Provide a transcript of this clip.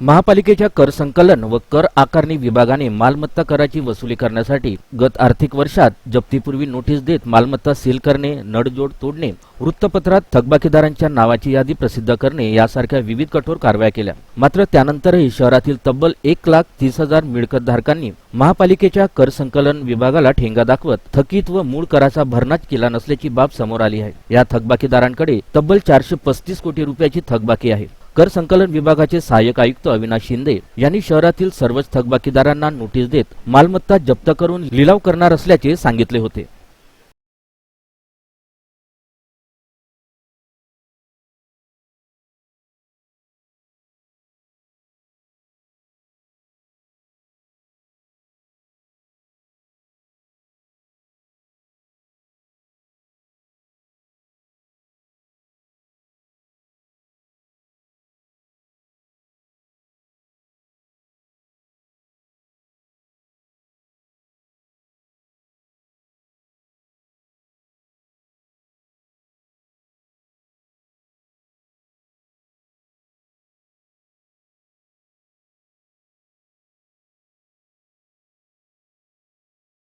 महापालिकेच्या कर संकलन व कर आकारणी विभागाने मालमत्ता कराची वसुली करण्यासाठी गत आर्थिक वर्षात जप्तीपूर्वी नोटीस देत मालमत्ता सील करणे नडजोड तोडणे वृत्तपत्रात थकबाकीदारांच्या नावाची यादी प्रसिद्ध करणे यासारख्या विविध कठोर कारवाया केल्या. मात्र त्यानंतरही शहरातील तब्बल एक लाख तीस हजार मिळकतधारकांनी महापालिकेच्या कर संकलन विभागाला ठेंगा दाखवत थकीत व मूळ कराचा भरणाच केला नसल्याची बाब समोर आली आहे. या थकबाकीदारांकडे तब्बल चारशे पस्तीस कोटी रुपयाची थकबाकी आहे. कर संकलन विभागाचे सहाय्यक आयुक्त अविनाश शिंदे यांनी शहरातील सर्वच थकबाकीदारांना नोटीस देत मालमत्ता जप्त करून लिलाव करणार असल्याचे सांगितले होते.